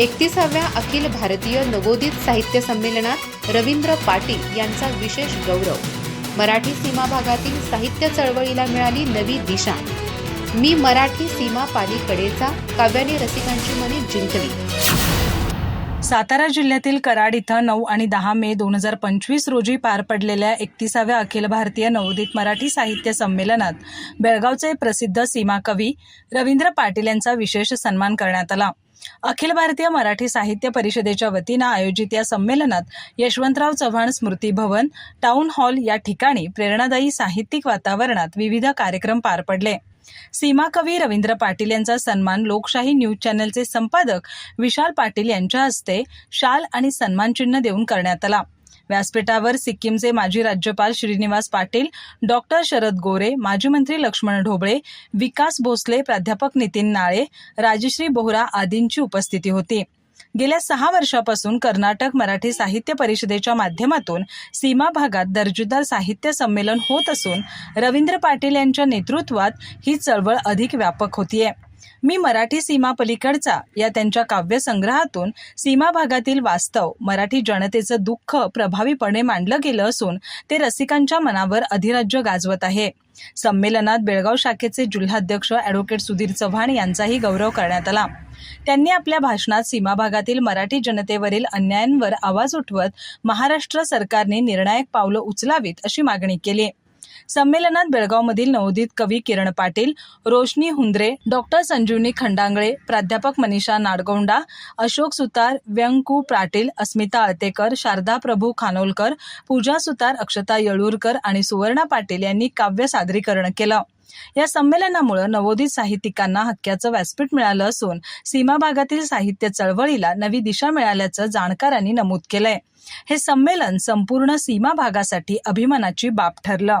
एकतीसाव्या अखिल भारतीय नवोदित साहित्य संमेलनात रवींद्र पाटील यांचा विशेष गौरव. मराठी सीमा भागातील साहित्य चळवळीला मिळाली नवी दिशा. मी मराठी सीमा पालीकडेचा काव्याने रसिकांची मने जिंकली. सातारा जिल्ह्यातील कराड इथं नऊ आणि दहा मे दोन हजार पंचवीस रोजी पार पडलेल्या एकतीसाव्या अखिल भारतीय नवोदित मराठी साहित्य संमेलनात बेळगावचे प्रसिद्ध सीमा कवी रवींद्र पाटील यांचा विशेष सन्मान करण्यात आला. अखिल भारतीय मराठी साहित्य परिषदेच्या वतीनं आयोजित या संमेलनात यशवंतराव चव्हाण स्मृती भवन टाउन हॉल या ठिकाणी प्रेरणादायी साहित्यिक वातावरणात विविध कार्यक्रम पार पडले. सीमा कवी रवींद्र पाटील यांचा सन्मान लोकशाही न्यूज चॅनलचे संपादक विशाल पाटील यांच्या हस्ते शाल आणि सन्मानचिन्ह देऊन करण्यात आला. व्यासपीठावर सिक्कीमचे माजी राज्यपाल श्रीनिवास पाटील डॉक्टर शरद गोरे माजी मंत्री लक्ष्मण ढोबळे विकास भोसले प्राध्यापक नितीन नाळे राजश्री बोहरा आदींची उपस्थिती होती. गेल्या सहा वर्षापासून कर्नाटक मराठी साहित्य परिषदेच्या माध्यमातून सीमा भागात दर्जेदार साहित्य संमेलन होत असून रवींद्र पाटील यांच्या नेतृत्वात ही चळवळ अधिक व्यापक होतीये. मी मराठी सीमा पलीकडचा या त्यांच्या काव्यसंग्रहातून सीमा भागातील वास्तव मराठी जनतेचं दुःख प्रभावीपणे मांडलं गेलं असून ते रसिकांच्या मनावर अधिराज्य गाजवत आहे. संमेलनात बेळगाव शाखेचे जिल्हाध्यक्ष ॲडव्होकेट सुधीर चव्हाण यांचाही गौरव करण्यात आला. त्यांनी आपल्या भाषणात सीमा भागातील मराठी जनतेवरील अन्यायांवर आवाज उठवत महाराष्ट्र सरकारने निर्णायक पावलं उचलावीत अशी मागणी केली. संमेलनात बेळगावमधील नवोदित कवी किरण पाटील रोशनी हुंद्रे डॉक्टर संजीवनी खंडांगळे प्राध्यापक मनीषा नाडगोंडा अशोक सुतार व्यंकू पाटील अस्मिता अळतेकर शारदा प्रभू खानोलकर पूजा सुतार अक्षता येळूरकर आणि सुवर्णा पाटील यांनी काव्य सादरीकरण केलं. या संमेलनामुळे नवोदित साहित्यिकांना हक्क्याचं व्यासपीठ मिळालं असून सीमा भागातील साहित्य चळवळीला नवी दिशा मिळाल्याचं जाणकारांनी नमूद केलंय. हे संमेलन संपूर्ण सीमा भागासाठी अभिमानाची बाब ठरलं.